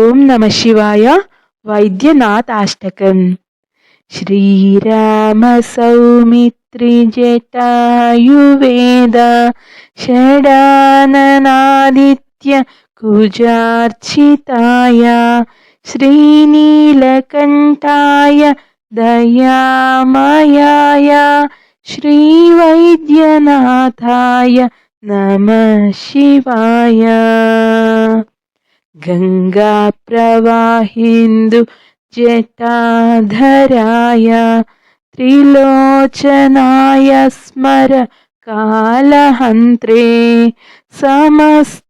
ఓం నమ శివాయ వైద్యనాథాష్టకం. శ్రీరామ సౌమిత్రి జటాయువేద షడాననాదిత్య కుజార్చితాయ శ్రీనీలకంఠాయ దయామయాయ శ్రీవైద్యనాథాయ నమ శివాయ. గంగా ప్రవాహిందు జటాధరాయ త్రిలోచనాయ స్మర కాళహంత్రే సమస్తదేవైరభి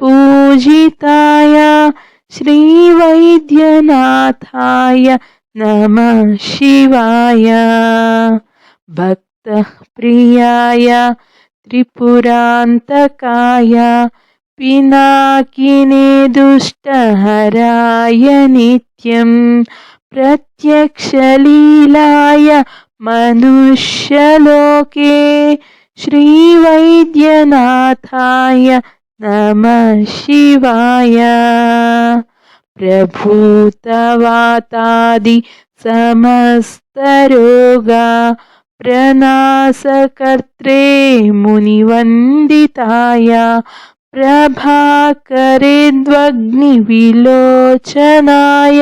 పూజితాయ శ్రీవైద్యనాథాయ నమ శివాయ. భక్త ప్రియాయ త్రిపురాంతకాయ పినాకినే దుష్టహరాయ నిత్యం ప్రత్యక్షలీలాయ మనుష్యలోకే శ్రీవైద్యనాథాయ నమ శివాయ ప్రభూతవాతాది సమస్తరోగా प्रनासकर्त्रे मुनिवन्दिताय प्रभाकरेद्वग्निविलोचनाय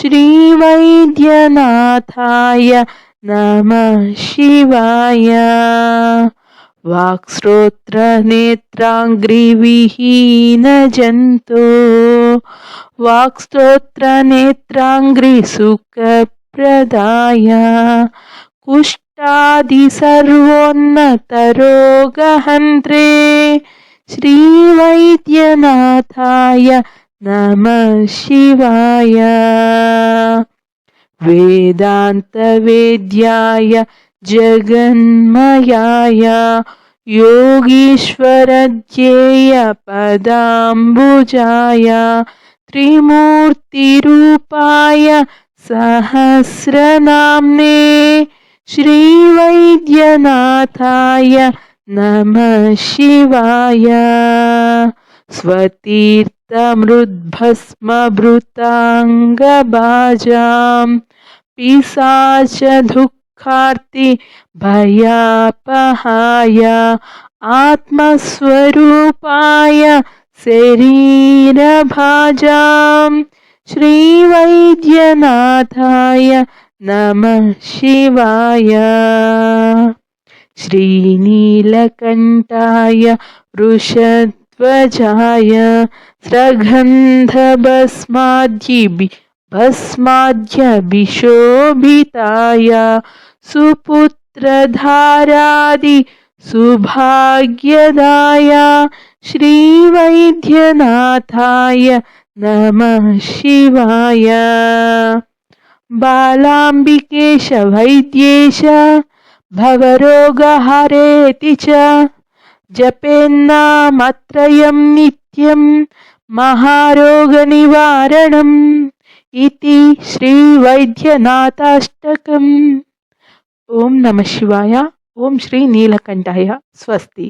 श्रीवैद्यनाथाय नमः शिवाय वाक्स्तोत्रनेत्राङ्घ्रिविहीनजन्तो वाक्स्तोत्रनेत्राङ्घ्रिसुखप्रदाय कुष्ठादि सर्वोन्नतरोगहन्त्रे श्रीवैद्यनाथाय नमः शिवाय वेदान्तवेद्याय जगन्मयाय योगीश्वरध्येयपदाम्बुजाय त्रिमूर्तिरूपाय सहस्रनाम्ने श्रीवैद्यनाथाय नमः शिवाय। स्वतीर्थमृद्भस्मभृताङ्गबाजां पिशाचदुःखार्ति भयापहाय। आत्मस्वरूपाय शरीरभाजां श्रीवैद्यनाथाय नमः शिवाय। श्रीनीलकण्ठाय वृषध्वजाय स्रगन्धभस्माद्यि भस्माद्यभिशोभिताय सुपुत्रधारादि सुभाग्यदाय श्रीवैद्यनाथाय नमः शिवाय बालाम्बिकेश वैद्येश भवरोगहरेति च जपेन्नामत्रयं नित्यं महारोगनिवारणम् इति श्रीवैद्यनाथाष्टकम् ॐ नमः शिवाय ॐ श्रीनीलकण्ठाय स्वस्ति